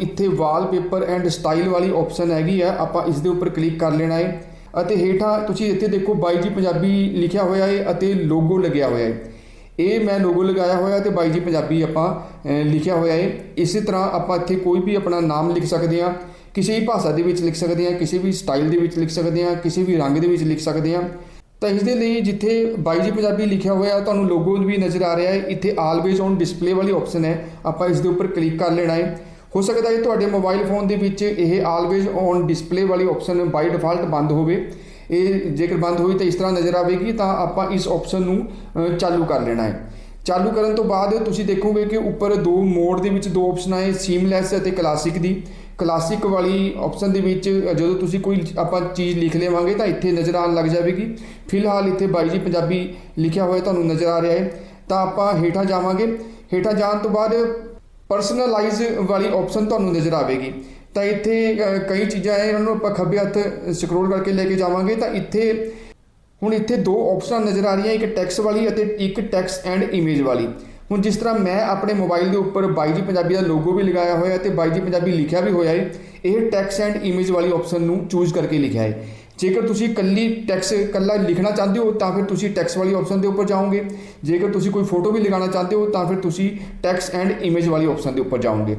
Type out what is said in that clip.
ਇੱਥੇ wallpaper and style ਵਾਲੀ option ਹੈਗੀ ਆ, ਆਪਾਂ ਇਸ ਦੇ ਉੱਪਰ ਕਲਿੱਕ ਕਰ ਲੈਣਾ ਹੈ ਅਤੇ ਹੇਠਾਂ ਤੁਸੀਂ ਇੱਥੇ ਦੇਖੋ ਬਾਈ ਜੀ ਪੰਜਾਬੀ ਲਿਖਿਆ ਹੋਇਆ ਹੈ ਅਤੇ ਲੋਗੋ ਲੱਗਿਆ ਹੋਇਆ ਹੈ ਇਹ ਮੈਂ ਲੋਗੋ ਲਗਾਇਆ ਹੋਇਆ ਤੇ ਬਾਈ ਜੀ ਪੰਜਾਬੀ ਆਪਾਂ ਲਿਖਿਆ ਹੋਇਆ ਹੈ ਇਸੇ ਤਰ੍ਹਾਂ ਆਪਾਂ ਇੱਥੇ ਕੋਈ ਵੀ ਆਪਣਾ ਨਾਮ ਲਿਖ ਸਕਦੇ ਹਾਂ। ਕਿਸੇ ਵੀ ਭਾਸ਼ਾ ਦੇ ਵਿੱਚ ਲਿਖ ਸਕਦੇ ਹਾਂ, ਕਿਸੇ ਵੀ ਸਟਾਈਲ ਦੇ ਵਿੱਚ ਲਿਖ ਸਕਦੇ ਹਾਂ, ਕਿਸੇ ਵੀ ਰੰਗ ਦੇ ਵਿੱਚ ਲਿਖ ਸਕਦੇ ਹਾਂ। ਤਾਂ ਇਸ ਦੇ ਲਈ ਜਿੱਥੇ ਬਾਈ ਜੀ ਪੰਜਾਬੀ ਲਿਖਿਆ ਹੋਇਆ, ਤੁਹਾਨੂੰ ਲੋਗੋ ਵੀ ਨਜ਼ਰ ਆ ਰਿਹਾ ਹੈ ਇੱਥੇ ਆਲਵੇਜ਼ ਔਨ ਡਿਸਪਲੇ ਵਾਲੀ ਆਪਸ਼ਨ ਹੈ। ਆਪਾਂ ਇਸ ਦੇ ਉੱਪਰ ਕਲਿੱਕ ਕਰ ਲੈਣਾ ਹੈ ਹੋ ਸਕਦਾ ਹੈ ਤੁਹਾਡੇ ਮੋਬਾਈਲ ਫੋਨ ਦੇ ਵਿੱਚ ਇਹ ਆਲਵੇਜ਼ ਔਨ ਡਿਸਪਲੇ ਵਾਲੀ ਆਪਸ਼ਨ ਬਾਈ ਡਿਫਾਲਟ ਬੰਦ ਹੋਵੇ। ਇਹ ਜੇਕਰ ਬੰਦ ਹੋਈ ਤਾਂ ਇਸ ਤਰ੍ਹਾਂ ਨਜ਼ਰ ਆਵੇਗੀ, ਤਾਂ ਆਪਾਂ ਇਸ ਆਪਸ਼ਨ ਨੂੰ ਚਾਲੂ ਕਰ ਲੈਣਾ ਹੈ। ਚਾਲੂ ਕਰਨ ਤੋਂ ਬਾਅਦ ਤੁਸੀਂ ਦੇਖੋਗੇ ਕਿ ਉੱਪਰ ਦੋ ਮੋਡ ਦੇ ਵਿੱਚ ਦੋ ਆਪਸ਼ਨਾਂ ਹੈ ਸੀਮਲੈਸ ਅਤੇ ਕਲਾਸਿਕ ਦੀ। ਕਲਾਸਿਕ ਵਾਲੀ ਆਪਸ਼ਨ ਦੇ ਵਿੱਚ ਜਦੋਂ ਤੁਸੀਂ ਕੋਈ ਆਪਾਂ ਚੀਜ਼ ਲਿਖ ਲਵਾਂਗੇ ਤਾਂ ਇੱਥੇ ਨਜ਼ਰ ਆਉਣ ਲੱਗ ਜਾਵੇਗੀ। ਫਿਲਹਾਲ ਇੱਥੇ ਬਾਈ ਜੀ ਪੰਜਾਬੀ ਲਿਖਿਆ ਹੋਇਆ ਤੁਹਾਨੂੰ ਨਜ਼ਰ ਆ ਰਿਹਾ ਹੈ। ਤਾਂ ਆਪਾਂ ਹੇਠਾਂ ਜਾਵਾਂਗੇ। ਹੇਠਾਂ ਜਾਣ ਤੋਂ ਬਾਅਦ ਪਰਸਨਲਾਈਜ਼ ਵਾਲੀ ਆਪਸ਼ਨ ਤੁਹਾਨੂੰ ਨਜ਼ਰ ਆਵੇਗੀ। ਤਾਂ ਇੱਥੇ ਕਈ ਚੀਜ਼ਾਂ ਹੈ ਇਹਨਾਂ ਨੂੰ ਆਪਾਂ ਖੱਬੇ ਹੱਥ ਸਕਰੋਲ ਕਰਕੇ ਲੈ ਕੇ ਜਾਵਾਂਗੇ। ਤਾਂ ਇੱਥੇ, ਹੁਣ ਇੱਥੇ ਦੋ ਆਪਸ਼ਨਾਂ ਨਜ਼ਰ ਆ ਰਹੀਆਂ, ਇੱਕ ਟੈਕਸ ਵਾਲੀ ਅਤੇ ਇੱਕ ਟੈਕਸ ਐਂਡ ਇਮੇਜ ਵਾਲੀ। ਹੁਣ ਜਿਸ ਤਰ੍ਹਾਂ ਮੈਂ ਆਪਣੇ ਮੋਬਾਈਲ ਦੇ ਉੱਪਰ ਬਾਈ ਜੀ ਪੰਜਾਬੀ ਦਾ ਲੋਗੋ ਵੀ ਲਗਾਇਆ ਹੋਇਆ ਹੈ ਤੇ ਬਾਈ ਜੀ ਪੰਜਾਬੀ ਲਿਖਿਆ ਵੀ ਹੋਇਆ ਹੈ, ਇਹ ਟੈਕਸਟ ਐਂਡ ਇਮੇਜ ਵਾਲੀ ਆਪਸ਼ਨ ਨੂੰ ਚੂਜ਼ ਕਰਕੇ ਲਿਖਿਆ ਹੈ। ਜੇਕਰ ਤੁਸੀਂ ਕੱਲੀ ਟੈਕਸ ਕੱਲਾ ਲਿਖਣਾ ਚਾਹੁੰਦੇ ਹੋ, ਤਾਂ ਫਿਰ ਤੁਸੀਂ ਟੈਕਸ ਵਾਲੀ ਆਪਸ਼ਨ ਦੇ ਉੱਪਰ ਜਾਓਗੇ। ਜੇਕਰ ਤੁਸੀਂ ਕੋਈ ਫੋਟੋ ਵੀ ਲਗਾਉਣਾ ਚਾਹੁੰਦੇ ਹੋ, ਤਾਂ ਫਿਰ ਤੁਸੀਂ ਟੈਕਸ ਐਂਡ ਇਮੇਜ ਵਾਲੀ ਆਪਸ਼ਨ ਦੇ ਉੱਪਰ ਜਾਓਗੇ।